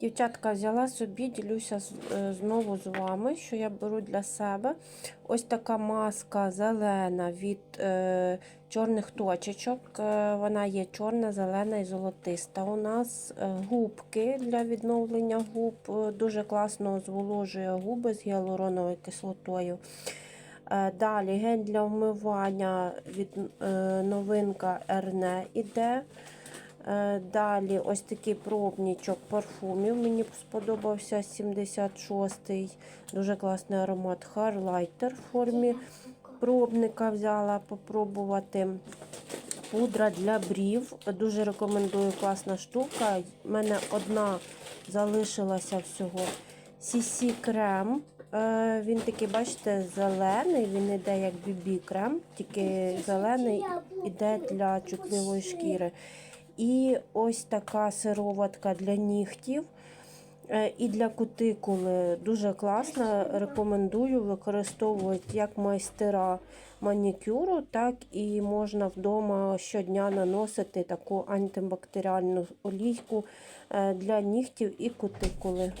Дівчатка, взяла собі, ділюся е, знову з вами, що я беру для себе. Ось така маска зелена від е, чорних точечок. Е, вона є чорна, зелена і золотиста. У нас е, губки для відновлення губ. Дуже класно зволожує губи з гіалуроновою кислотою. Далі гель для вмивання від е, новинка Ерне іде. Е, Далі ось такий пробничок парфумів. Мені сподобався 76-й. Дуже класний аромат Харлайтер в формі пробника взяла попробувати. Пудра для брів. Дуже рекомендую класна штука. У мене одна залишилася всього. CC крем. Е, Він такий, бачите, зелений, він іде як BB крем, тільки зелений іде для чутливої шкіри. І ось така сироватка для нігтів. Е, І для кутикули дуже класна. Рекомендую використовувати як майстера манікюру, так і можна вдома щодня наносити таку антибактеріальну олійку е, для нігтів і кутикули.